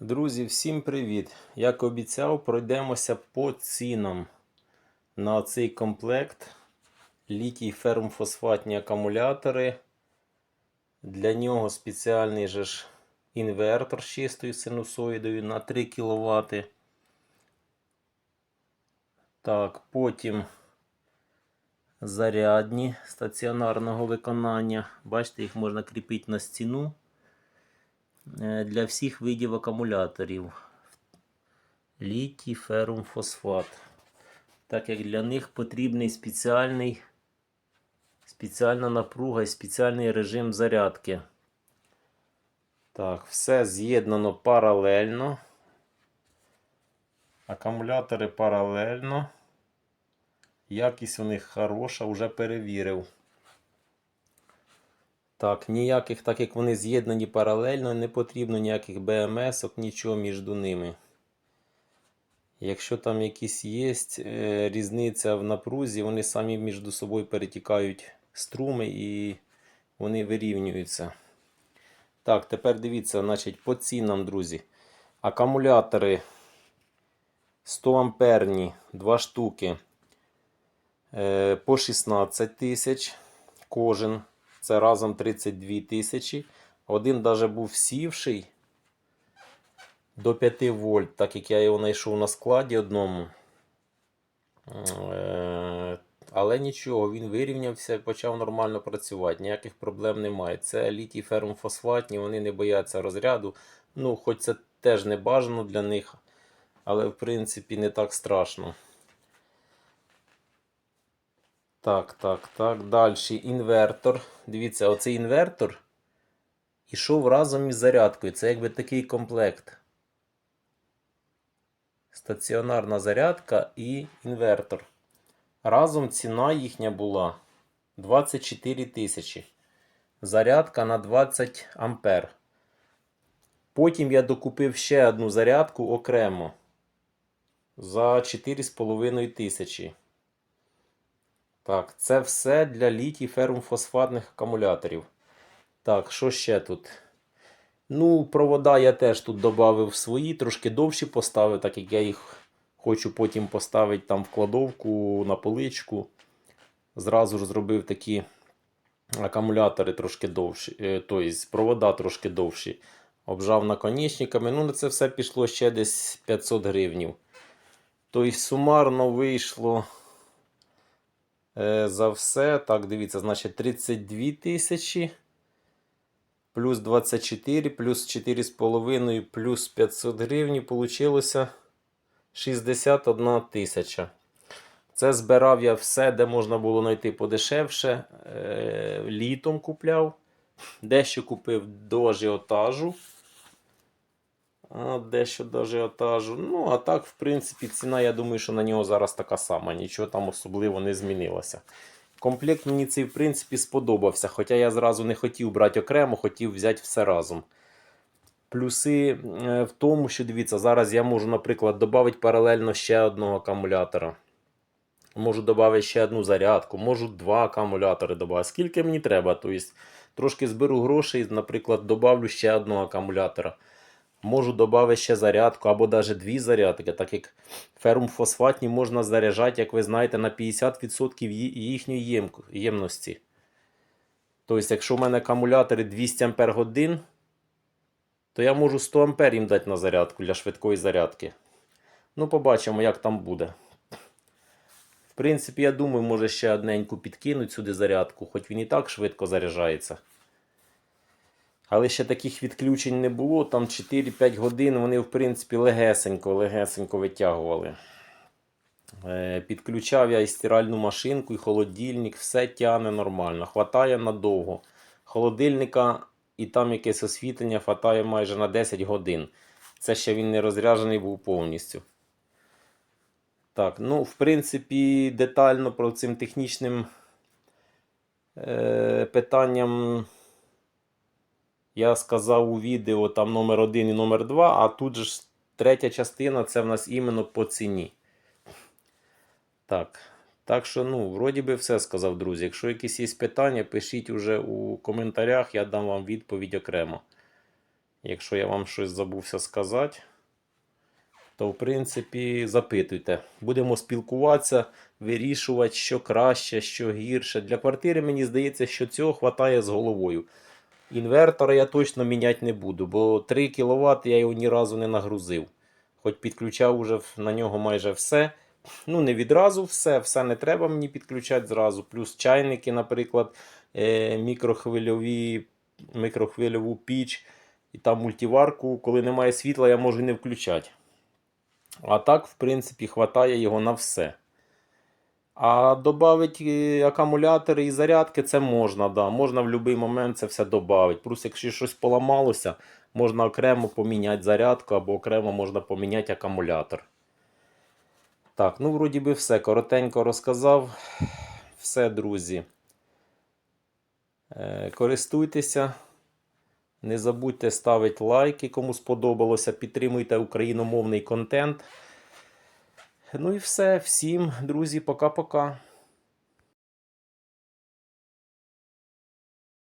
Друзі, всім привіт! Як обіцяв, пройдемося по цінам на цей комплект. Літій фермфосфатні акумулятори. Для нього спеціальний же ж інвертор з чистою синусоїдою на 3 кВт. Так, потім зарядні стаціонарного виконання. Бачите, їх можна кріпити на стіну для всіх видів акумуляторів. Літій ферум фосфат. Так як для них потрібний спеціальний, спеціальна напруга і спеціальний режим зарядки. Так, все з'єднано паралельно. Акумулятори паралельно. Якість у них хороша, вже перевірив. Так, ніяких, так як вони з'єднані паралельно, не потрібно ніяких БМС, нічого між ними. Якщо там якісь є е, різниця в напрузі, вони самі між собою перетікають струми і вони вирівнюються. Так, тепер дивіться, значить, по цінам, друзі. Акумулятори 100 амперні, 2 штуки е, по 16 тисяч кожен. Це разом 32 тисячі. Один навіть був сівший до 5 вольт, так як я його знайшов на складі одному. Е, Але нічого, він вирівнявся і почав нормально працювати. Ніяких проблем немає. Це літій фермфосфатні, вони не бояться розряду. Ну, хоч це теж не бажано для них, але в принципі не так страшно. Так, так, так. Далі інвертор. Дивіться, оцей інвертор ішов разом із зарядкою. Це якби такий комплект. Стаціонарна зарядка і інвертор. Разом ціна їхня була 24 тисячі. Зарядка на 20 ампер. Потім я докупив ще одну зарядку окремо за 4,5 тисячі. Так, це все для літій фермфосфатних акумуляторів. Так, що ще тут? Ну, провода я теж тут додав свої, трошки довші поставив, так як я їх хочу потім поставити там в кладовку на поличку. Зразу ж зробив такі акумулятори трошки довші, тобто провода трошки довші. Обжав наконечниками. Ну, на це все пішло ще десь 500 гривнів. Тобто, сумарно вийшло. Е, за все. Так, дивіться, значить 32 тисячі. Плюс 24, плюс 4,5, плюс 500 гривень. Получилося 61 тисяча. Це збирав я все, де можна було знайти подешевше. Е, літом купляв. Дещо купив до ажіотажу. А, Дещо ажіотажу. Ну, а так, в принципі, ціна, я думаю, що на нього зараз така сама. Нічого там особливо не змінилося. Комплект мені цей, в принципі, сподобався. Хоча я зразу не хотів брати окремо, хотів взяти все разом. Плюси е, в тому, що дивіться, зараз я можу, наприклад, додати паралельно ще одного акумулятора. Можу додати ще одну зарядку, можу два акумулятори додати. Скільки мені треба. Тобто, трошки зберу грошей, наприклад, додавлю ще одного акумулятора. Можу додати ще зарядку або навіть дві зарядки, так як фермфосфатні можна заряджати, як ви знаєте, на 50% їхньої ємності. Тобто, якщо в мене акумулятори 200 Ах, то я можу 100 А їм дати на зарядку для швидкої зарядки. Ну, побачимо, як там буде. В принципі, я думаю, може ще одненьку підкинуть сюди зарядку, хоч він і так швидко заряджається. Але ще таких відключень не було. Там 4-5 годин вони, в принципі, легесенько, легесенько витягували. Е, підключав я і стиральну машинку, і холодильник, все тягне нормально. Хватає надовго. Холодильника і там якесь освітлення хватає майже на 10 годин. Це ще він не розряджений був повністю. Так, ну, в принципі, детально про цим технічним е, питанням. Я сказав у відео там номер 1 і номер 2, а тут же третя частина це в нас іменно по ціні. Так. Так що, ну, вроді би все сказав, друзі. Якщо якісь є питання, пишіть уже у коментарях, я дам вам відповідь окремо. Якщо я вам щось забувся сказати, то в принципі запитуйте. Будемо спілкуватися, вирішувати, що краще, що гірше. Для квартири мені здається, що цього вистачає з головою. Інвертора я точно міняти не буду, бо 3 кВт я його ні разу не нагрузив. Хоч підключав уже на нього майже все. Ну, не відразу все, все не треба мені підключати зразу. Плюс чайники, наприклад, е, мікрохвильові, мікрохвильову піч і там мультиварку. Коли немає світла, я можу не включати. А так, в принципі, хватає його на все. А додати акумулятори і зарядки це можна, да. Можна в будь-який момент це все додати. Плюс, якщо щось поламалося, можна окремо поміняти зарядку або окремо можна поміняти акумулятор. Так, ну, вроді би, все. Коротенько розказав. Все, друзі. Е, користуйтеся. Не забудьте ставити лайки, кому сподобалося. Підтримуйте україномовний контент. Ну і все. Всім, друзі, пока-пока.